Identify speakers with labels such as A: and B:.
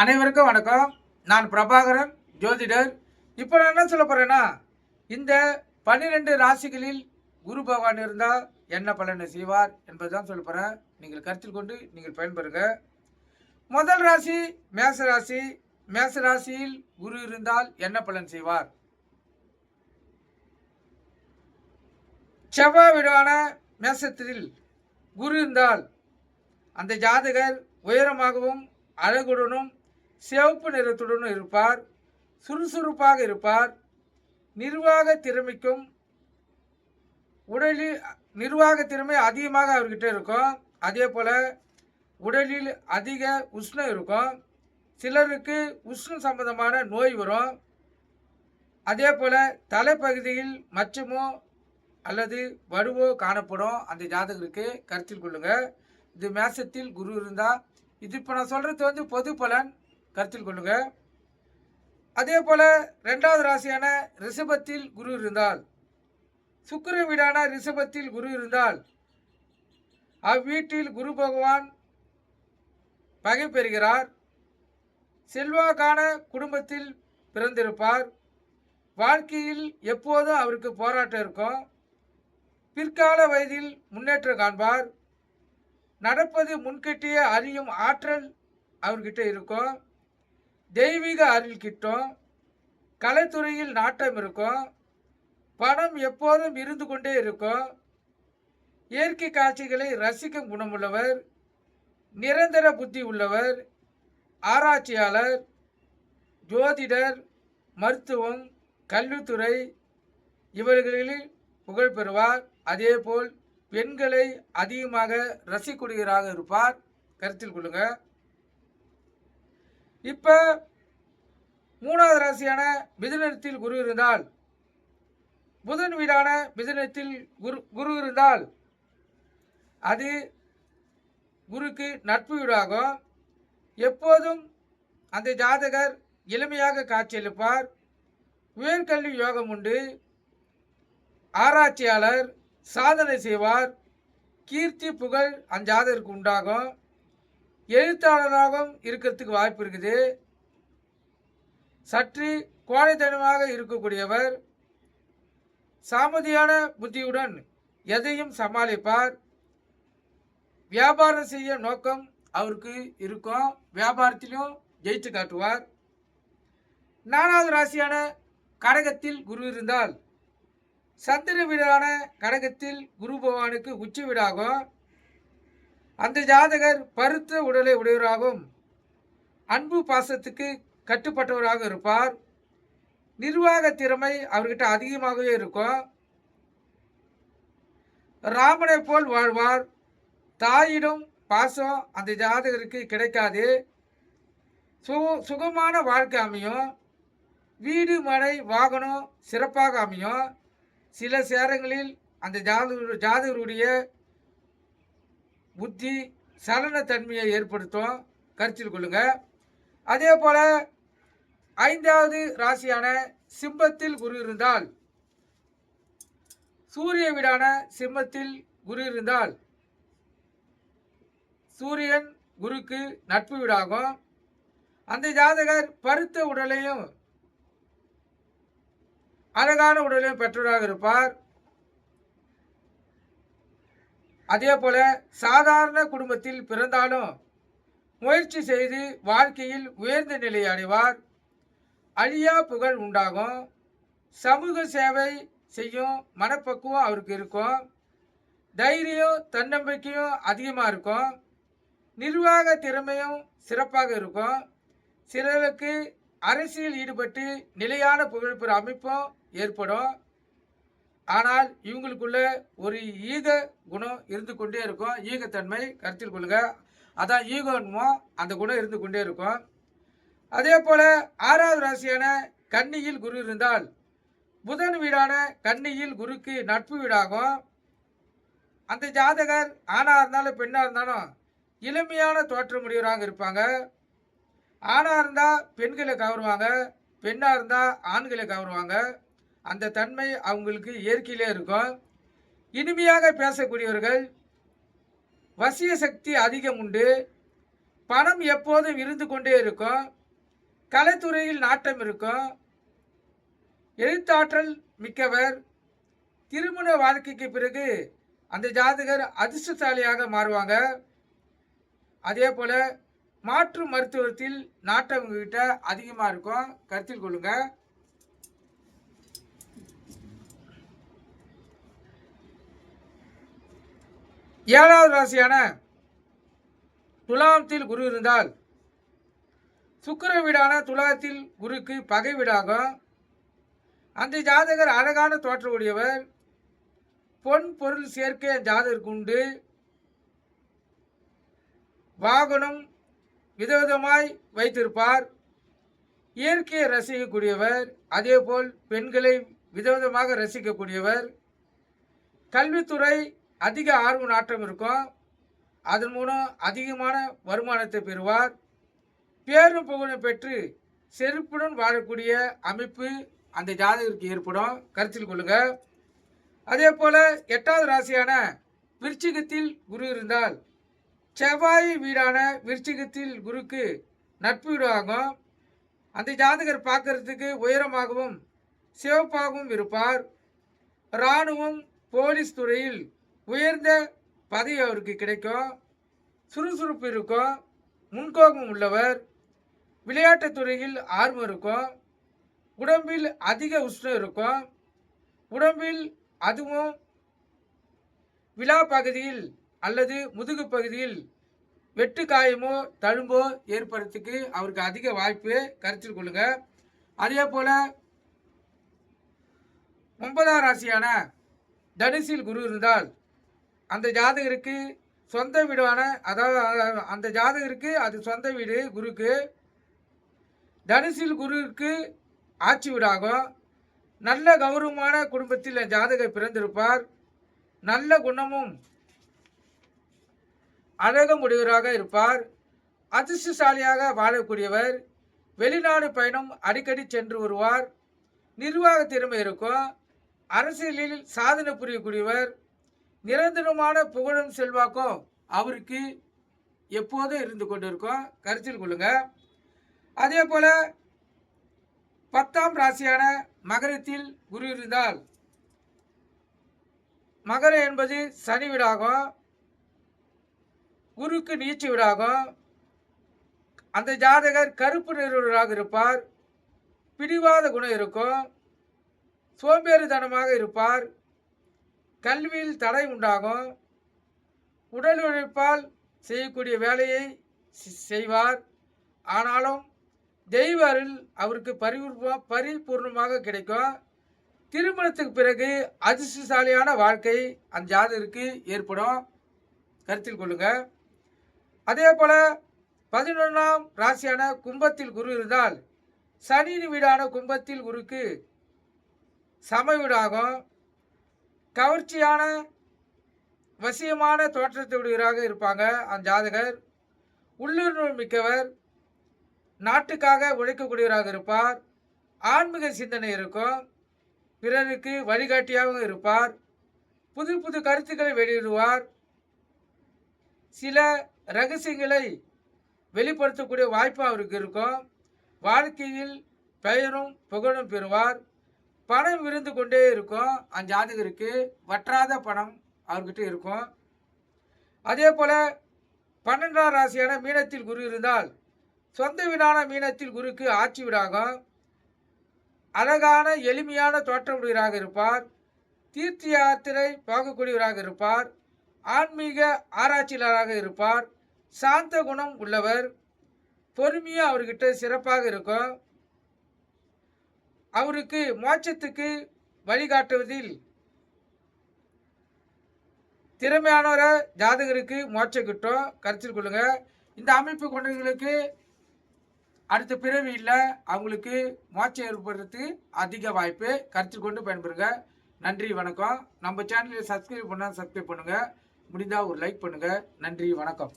A: அனைவருக்கும் வணக்கம். நான் பிரபாகரன் ஜோதிடர். இப்போ நான் என்ன சொல்ல போகிறேன்னா இந்த பன்னிரெண்டு ராசிகளில் குரு பகவான் இருந்தால் என்ன பலனை செய்வார் என்பது தான் சொல்ல போகிறேன் நீங்கள் கருத்தில் கொண்டு நீங்கள் பயன்பெறுங்க. முதல் ராசி மேச ராசி. மேச ராசியில் குரு இருந்தால் என்ன பலன் செய்வார்? செவ்வாய் வீடான மேசத்தில் குரு இருந்தால் அந்த ஜாதகர் உயரமாகவும் அழகுடனும் சிவப்பு நிறத்துடனும் இருப்பார் சுறுசுறுப்பாக இருப்பார் நிர்வாக திறமைக்கும் உடலில் நிர்வாக திறமை அதிகமாக அவர்கிட்ட இருக்கும். அதே போல் உடலில் அதிக உஷ்ணம் இருக்கும். சிலருக்கு உஷ்ணம் சம்பந்தமான நோய் வரும். அதே போல் தலைப்பகுதியில் மச்சமோ அல்லது வடுவோ காணப்படும். அந்த ஜாதகருக்கு கருத்தில் கொள்ளுங்கள் இது மேசத்தில் குரு இருந்தால் இது இப்போ நான் சொல்கிறது வந்து பொது பலன். கருத்தில் கொள்ளுங்க. அதே போல் ரெண்டாவது ராசியான ரிஷபத்தில் குரு இருந்தால் சுக்கர வீடான ரிஷபத்தில் குரு இருந்தால் அவ்வீட்டில் குரு பகவான் பகை பெறுகிறார். செல்வாக்கான குடும்பத்தில் பிறந்திருப்பார். வாழ்க்கையில் எப்போதும் அவருக்கு போராட்டம் இருக்கும். பிற்கால வயதில் முன்னேற்றம் காண்பார். நடப்பது முன்கட்டியே அறியும் ஆற்றல் அவர்கிட்ட இருக்கும். தெய்வீக அருள் கிட்டும் கலைத்துறையில் நாட்டம் இருக்கும் பணம் எப்போதும் இருந்து கொண்டே இருக்கும். இயற்கை காட்சிகளை ரசிக்கும் குணமுள்ளவர் நிரந்தர புத்தி உள்ளவர் ஆராய்ச்சியாளர் ஜோதிடர் மருத்துவம் கல்வித்துறை இவர்களில் புகழ் பெறுவார். அதேபோல் பெண்களை அதிகமாக ரசிக்கூடியவராக இருப்பார். கருத்தில் கொள்ளுங்க. இப்போ மூணாவது ராசியான மிதுனத்தில் குரு இருந்தால் புதன் வீடான மிதுனத்தில் குரு குரு இருந்தால் அது குருக்கு நட்பு வீடாகும். எப்போதும் அந்த ஜாதகர் எளிமையாக காட்சியளிப்பார். உயர்கல்வி யோகம் உண்டு. ஆராய்ச்சியாளர் சாதனை செய்வார். கீர்த்தி புகழ் அந்த ஜாதகருக்கு உண்டாகும். எழுத்தாளராகவும் இருக்கிறதுக்கு வாய்ப்பு இருக்குது. சற்று கோழைத்தனமாக இருக்கக்கூடியவர் சாமதியான புத்தியுடன் எதையும் சமாளிப்பார். வியாபாரம் செய்ய நோக்கம் அவருக்கு இருக்கும். வியாபாரத்திலும் ஜெயித்து காட்டுவார். நாலாவது ராசியான கடகத்தில் குரு இருந்தால் சந்திர வீடான கடகத்தில் குரு பகவானுக்கு உச்சி வீடாகும். அந்த ஜாதகர் பருத்த உடலை உடையவராகவும் அன்பு பாசத்துக்கு கட்டுப்பட்டவராக இருப்பார். நிர்வாக திறமை அவர்கிட்ட அதிகமாகவே இருக்கும். ராமனை போல் வாழ்வார். தாயிடம் பாசம் அந்த ஜாதகருக்கு கிடைக்காது. சு சுகமான வாழ்க்கை அமையும். வீடு மனை வாகனம் சிறப்பாக அமையும். சில சேரங்களில் அந்த ஜாதக ஜாதகருடைய புத்தி சலனத்தன்மையை ஏற்படுத்தும். கருத்தில் கொள்ளுங்கள் அதே போல் ஐந்தாவது ராசியான சிம்பத்தில் குரு இருந்தால் சூரிய வீடான சிம்மத்தில் குரு இருந்தால் சூரியன் குருக்கு நட்பு வீடாகும். அந்த ஜாதகர் பருத்த உடலையும் அழகான உடலையும் பெற்றவராக இருப்பார். அதே போல சாதாரண குடும்பத்தில் பிறந்தாலும் முயற்சி செய்து வாழ்க்கையில் உயர்ந்த நிலையை அடைவார். அழியா புகழ் உண்டாகும். சமூக சேவை செய்யும் மனப்பக்குவம் அவருக்கு இருக்கும். தைரியம் தன்னம்பிக்கையும் அதிகமாக இருக்கும். நிர்வாக திறமையும் சிறப்பாக இருக்கும். சிலருக்கு அரசியல் ஈடுபட்டு நிலையான புகழ்பெற அமைப்பும் ஏற்படும். ஆனால் இவங்களுக்குள்ள ஒரு ஈக குணம் இருந்து கொண்டே இருக்கும். ஈகத்தன்மை கருத்தில் கொள்ளுங்க. அதான் ஈகோன்மோ அந்த குணம் இருந்து கொண்டே இருக்கும். அதே போல ஆறாவது ராசியான கன்னியில் குரு இருந்தால் புதன் வீடான கன்னியில் குருக்கு நட்பு வீடாகும். அந்த ஜாதகர் ஆணாக இருந்தாலும் பெண்ணாக இருந்தாலும் இளமையான தோற்றமுடையவராக இருப்பாங்க. ஆணாக இருந்தால் பெண்களை கவருவாங்க பெண்ணாக இருந்தால் ஆண்களை கவருவாங்க. அந்த தன்மை அவங்களுக்கு இயற்கையிலே இருக்கும். இனிமையாக பேசக்கூடியவர்கள் வசிய சக்தி அதிகம் உண்டு. பணம் எப்போதும் இருந்து கொண்டே இருக்கும். கலைத்துறையில் நாட்டம் இருக்கும் எழுத்தாற்றல் மிக்கவர். திருமண வாழ்க்கைக்கு பிறகு அந்த ஜாதகர் அதிர்ஷ்டசாலியாக மாறுவாங்க. அதே போல மாற்று மருத்துவத்தில் நாட்டம் உங்ககிட்ட அதிகமாக இருக்கும். கருத்தில் கொள்ளுங்க. ஏழாவது ராசியான துலாமத்தில் குரு இருந்தால் சுக்கிர வீடான துலாத்தில் குருக்கு பகை வீடாகும் அந்த ஜாதகர் அழகான தோற்றக்கூடியவர் பொன் பொருள் சேர்க்கை ஜாதகருக்கு உண்டு. வாகனம் விதவிதமாய் வைத்திருப்பார். இயற்கையை ரசிக்கக்கூடியவர் அதேபோல் பெண்களை விதவிதமாக ரசிக்கக்கூடியவர். கல்வித்துறை அதிக ஆர்வ நாட்டம் இருக்கும். அதன் மூலம் அதிகமான வருமானத்தை பெறுவார். பேரும் புகழும் பெற்று செருப்புடன் வாழக்கூடிய அமைப்பு அந்த ஜாதகருக்கு ஏற்படும். கருத்தில் கொள்ளுங்க. அதே போல எட்டாவது ராசியான விருச்சிகத்தில் குரு இருந்தால் செவ்வாய் வீடான விருச்சிகத்தில் குருக்கு நட்பு வீடாகும் அந்த ஜாதகர் பார்க்கறதுக்கு உயரமாகவும் சிவப்பாகவும் இருப்பார். இராணுவம் போலீஸ் துறையில் உயர்ந்த பதவி அவருக்கு கிடைக்கும். சுறுசுறுப்பு இருக்கும். முன்கோபம் உள்ளவர். விளையாட்டுத் துறையில் ஆர்வம் இருக்கும். உடம்பில் அதிக உஷ்ணம் இருக்கும். உடம்பில் அதுவும் விழா பகுதியில் அல்லது முதுகு பகுதியில் வெட்டு காயமோ தழும்போ ஏற்படுறதுக்கு அவருக்கு அதிக வாய்ப்பு. கருத்தில் கொள்ளுங்க. அதே போல ஒன்பதாம் ராசியான தனுசில் குரு இருந்தால் அந்த ஜாதகருக்கு சொந்த வீடான அதாவது அந்த ஜாதகருக்கு அது சொந்த வீடு குருக்கு. தனுசில் குருவுக்கு ஆட்சி விடாகும் நல்ல கௌரவமான குடும்பத்தில் ஜாதகர் பிறந்திருப்பார். நல்ல குணமும் அழகமுடையவராக இருப்பார். அதிர்ஷ்டசாலியாக வாழக்கூடியவர். வெளிநாடு பயணம் அடிக்கடி சென்று வருவார். நிர்வாக திறமை இருக்கும். அரசியலில் சாதனை புரியக்கூடியவர். நிரந்தரமான புகழும் செல்வாக்கும் அவருக்கு எப்போதும் இருந்து கொண்டிருக்கும். கருத்தில் கொள்ளுங்கள் அதே போல பத்தாம் ராசியான மகரத்தில் குரு இருந்தால் மகரம் என்பது சனி வீடாகும் குருக்கு நீச்சு வீடாகும் அந்த ஜாதகர் கருப்பு நிறுவனராக இருப்பார் பிடிவாத குணம் இருக்கும் சோம்பேறித்தனமாக இருப்பார் கல்வியில் தடை உண்டாகும் உடல் உழைப்பால் செய்யக்கூடிய வேலையை செய்வார். ஆனாலும் தெய்வ அருள் அவருக்கு பரிபூர்ணமாக பரிபூர்ணமாக கிடைக்கும். திருமணத்துக்கு பிறகு அதிர்ஷ்டசாலியான வாழ்க்கை அந்த ஜாதகருக்கு ஏற்படும். கருத்தில் கொள்ளுங்க. அதே போல் பதினொன்றாம் ராசியான கும்பத்தில் குரு இருந்தால் சனியின் வீடான கும்பத்தில் குருக்கு சம வீடாகும். கவர்ச்சியான வசியமான தோற்றத்துடையவராக இருப்பாங்க அந்த ஜாதகர். உள்ளுணர்வு மிக்கவர். நாட்டுக்காக உழைக்கக்கூடியவராக இருப்பார். ஆன்மீக சிந்தனை இருக்கும். பிறருக்கு வழிகாட்டியாகவும் இருப்பார். புது புது கருத்துக்களை வெளியிடுவார். சில ரகசியங்களை வெளிப்படுத்தக்கூடிய வாய்ப்பு அவருக்கு இருக்கும். வாழ்க்கையில் பெயரும் புகழும் பெறுவார். பணம் விருந்து கொண்டே இருக்கும். அந்த ஜாதகருக்கு வற்றாத பணம் அவர்கிட்ட இருக்கும். அதே போல் பன்னெண்டாம் ராசியான மீனத்தில் குரு இருந்தால் சொந்த வீடான மீனத்தில் குருக்கு ஆட்சி வீடாகும். அழகான எளிமையான தோற்றமுடையவராக இருப்பார். தீர்த்த யாத்திரை போகக்கூடியவராக இருப்பார். ஆன்மீக ஆராய்ச்சியாளராக இருப்பார். சாந்த குணம் உள்ளவர். பொறுமையாக அவர்கிட்ட சிறப்பாக இருக்கும். அவருக்கு மோட்சத்துக்கு வழிகாட்டுவதில் திறமையானவரை ஜாதகருக்கு மோட்சம் கிட்டும். கருத்தில் கொள்ளுங்கள் இந்த அமைப்பு கொண்டவர்களுக்கு அடுத்த பிறவியில் அவங்களுக்கு மோட்சம் ஏற்படுறதுக்கு அதிக வாய்ப்பு. கருத்து கொண்டு பயன்பெறுங்க. நன்றி வணக்கம். நம்ம சேனலை சப்ஸ்கிரைப் பண்ணால் சப்ஸ்கிரைப் பண்ணுங்கள் முடிந்தால் ஒரு லைக் பண்ணுங்கள் நன்றி வணக்கம்.